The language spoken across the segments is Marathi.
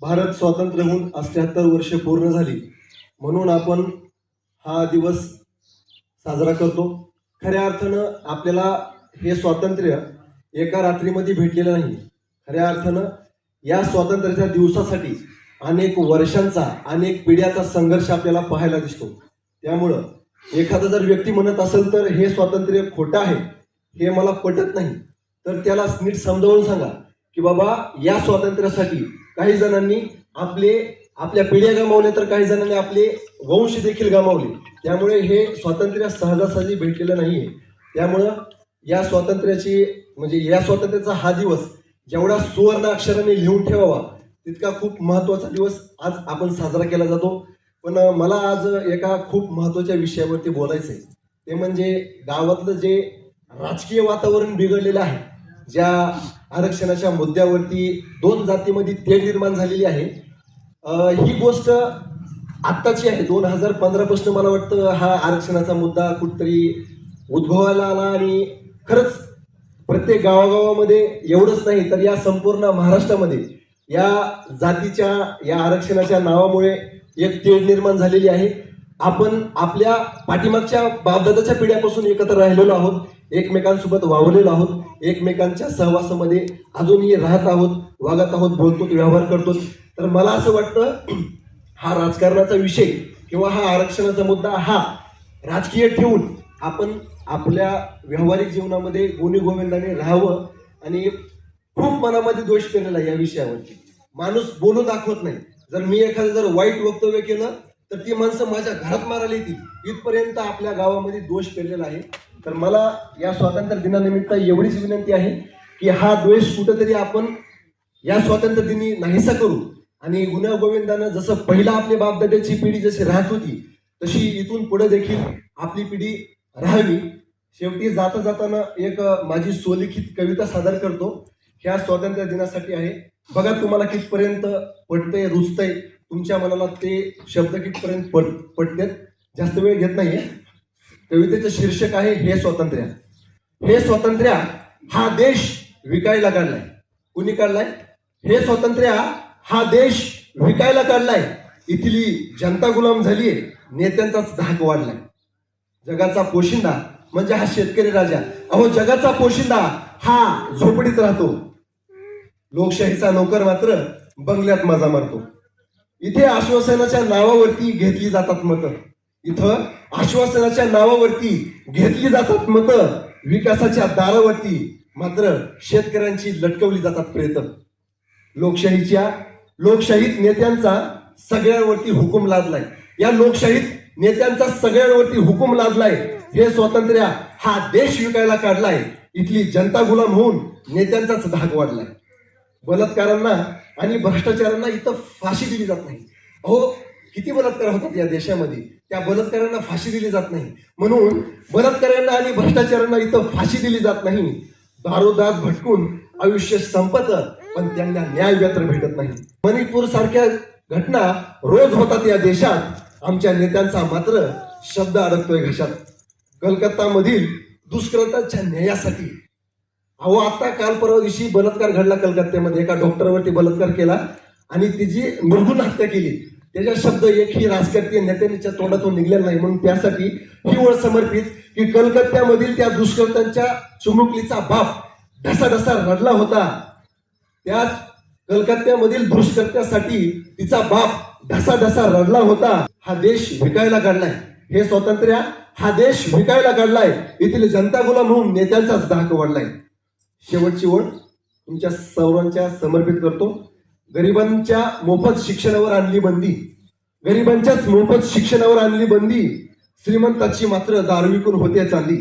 भारत स्वातंत्र्य होऊन अठ्याहत्तर वर्षे पूर्ण झाली. म्हणून आपण हा दिवस साजरा करतो. खऱ्या अर्थानं आपल्याला हे स्वातंत्र्य एका रात्रीमध्ये भेटलेलं नाही. खऱ्या अर्थानं या स्वातंत्र्याच्या दिवसासाठी अनेक वर्षांचा अनेक पिढ्याचा संघर्ष आपल्याला पाहायला दिसतो. त्यामुळं एखादा जर व्यक्ती म्हणत असेल तर हे स्वातंत्र्य खोटं आहे हे मला पटत नाही. तर त्याला नीट समजावून सांगा. की बाबा या स्वातंत्र्यासाठी काही जणांनी आपले आपल्या पिढ्या गमावल्या तर काही जणांनी आपले वंश देखील गमावले. त्यामुळे हे स्वातंत्र्य सहजासहजी भेटलेलं नाहीये. त्यामुळं या स्वातंत्र्याची म्हणजे या स्वातंत्र्याचा हा दिवस जेवढा सुवर्ण अक्षराने लिहून ठेवावा तितका खूप महत्त्वाचा दिवस आज आपण साजरा केला जातो. पण मला आज एका खूप महत्त्वाच्या विषयावरती बोलायचं आहे ते म्हणजे गावातलं जे राजकीय वातावरण बिघडलेलं आहे ज्या आरक्षणाच्या मुद्द्यावरती दोन जातीमध्ये तेढ निर्माण झालेली आहे. ही गोष्ट आत्ताची आहे. दोन हजार पंधरापासून मला वाटतं हा आरक्षणाचा मुद्दा कुठतरी उद्भवायला आला आणि खरंच प्रत्येक गावागावामध्ये एवढंच नाही तर या संपूर्ण महाराष्ट्रामध्ये या जातीच्या या आरक्षणाच्या नावामुळे एक तेढ निर्माण झालेली आहे. आपण आपल्या पाठीमागच्या बापदादाच्या पिढ्यापासून एकत्र राहिलेलो आहोत. एकमेकांसोबत वावरलेलो आहोत. एकमेकांच्या सहवासामध्ये अजूनही राहत आहोत. वागत आहोत बोलतो व्यवहार करतो तर मला असं वाटतं हा राजकारणाचा विषय किंवा हा आरक्षणाचा मुद्दा हा राजकीय ठेवून आपण आपल्या व्यावहारिक जीवनामध्ये गोणी गोविंदाने राहावं आणि खूप मनामध्ये दोष पेरलेला आहे या विषयावरती. माणूस बोलून दाखवत नाही. जर मी एखादं जर वाईट वक्तव्य केलं तर ती माणसं माझ्या घरात मारायला येतील. इथपर्यंत आपल्या गावामध्ये दोष पेरलेला आहे. तर मला या स्वातंत्र्य दिनानिमित्त एवढीच विनंती आहे की हा द्वेष कुठंतरी आपण या स्वातंत्र्य दिनी नाहीसा करू. आणि गुन्हा गोविंदानं जसं पहिला आपली बापदाद्याची पिढी जशी राहत होती तशी इथून पुढे देखील आपली पिढी राहावी. शेवटी जाता जाताना एक माझी स्वलिखित कविता सादर करतो. ह्या स्वातंत्र्य दिनासाठी आहे. बघा तुम्हाला कितपर्यंत पटतंय रुचतंय. तुमच्या मनाला ते शब्द कितपर्यंत पट पटतेत जास्त वेळ घेत नाहीये. कवितेचं शीर्षक आहे हे स्वातंत्र्य. हे स्वातंत्र्य हा देश विकायला काढलाय. कुणी काढलाय? हे स्वातंत्र्य हा देश विकायला काढलाय. इथली जनता गुलाम झालीये नेत्यांचाच धाक वाढलाय. जगाचा पोशिंदा म्हणजे हा शेतकरी राजा. अहो जगाचा पोशिंदा हा झोपडीत राहतो. लोकशाहीचा नोकर मात्र बंगल्यात मजा मारतो. इथे आश्वासनाच्या नावावरती घेतली जातात मतं. इथं आश्वासनाच्या नावावरती घेतली जातात मतं विकासाच्या दारावरती मात्र शेतकऱ्यांची लटकवली जातात प्रेत. लोकशाहीच्या लोकशाहीत नेत्यांचा सगळ्यांवरती हुकूम लादलाय. या लोकशाहीत नेत्यांचा सगळ्यांवरती हुकूम लादलाय हे स्वातंत्र्य हा देश विकायला काढलाय. इथली जनता गुलाम होऊन नेत्यांचाच धाक वाढलाय. बलात्कारांना आणि भ्रष्टाचारांना इथं फाशी दिली जात नाही. अहो किती बलात्कार होतात या देशामध्ये? त्या बलात्कारांना फाशी दिली जात नाही. म्हणून बलात्कारांना आणि भ्रष्टाचारांना इथं फाशी दिली जात नाही. दारोदार भटकून आयुष्य संपत पण त्यांना न्याय व्यत्र भेटत नाही. मणिपूर सारख्या घटना रोज होतात या देशात. आमच्या नेत्यांचा मात्र शब्द अडकतोय घशात. कलकत्ता मधील दुष्कृताच्या न्यायासाठी. अहो आता काल परवा दिवशी बलात्कार घडला कलकत्त्यामध्ये एका डॉक्टरवरती बलात्कार केला आणि तिची निर्गुण हत्या केली. त्याच्या शब्द एकही राजकीय नेत्यांच्या तोंडातून निघलेला नाही. म्हणून त्यासाठी ही ओळ समर्पित की कलकत्त्यामधील त्या दुष्कर्त्यांच्या चुमुकलीचा बाप ढसा ढसा रडला होता. त्या कलकत्त्यामधील दुष्कर्त्यासाठी तिचा बाप ढसा ढसा रडला होता. हा देश विकायला काढलाय. हे स्वातंत्र्य हा देश विकायला काढलाय. येथील जनता गुलाम म्हणून नेत्यांचाच धाक वाढलाय. शेवटची ओळ तुमच्या सर्वांच्या समर्पित करतो. गरिबांच्या मोफत शिक्षणावर आणली बंदी. गरिबांच्याच मोफत शिक्षणावर आणली बंदी. श्रीमंताची मात्र दारू विकून होते चालली.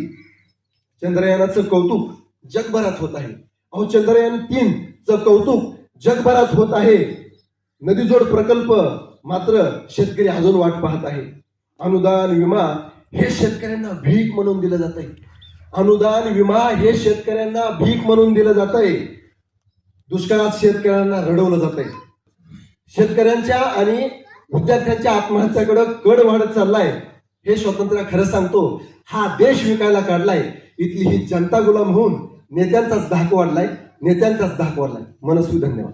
चंद्रयानाचं कौतुक जगभरात होत आहे. अहो चंद्रयान तीन च कौतुक जगभरात होत आहे. नदीजोड प्रकल्प मात्र शेतकरी अजून वाट पाहत आहे. अनुदान विमा हे शेतकऱ्यांना भीक म्हणून दिलं जात आहे अनुदान विमा हे शेतकऱ्यांना भीक म्हणून दिलं जात आहे दुष्काळात शेतकऱ्यांना रडवलं जात आहे. शेतकऱ्यांच्या आणि विद्यार्थ्यांच्या आत्महत्याकडे कड वाढत चाललाय. हे स्वातंत्र्य खरं सांगतो हा देश विकायला काढलाय. इथली ही जनता गुलाम होऊन नेत्यांचाच धाक वाढलाय नेत्यांचाच धाक वाढलाय. मनस्वी धन्यवाद.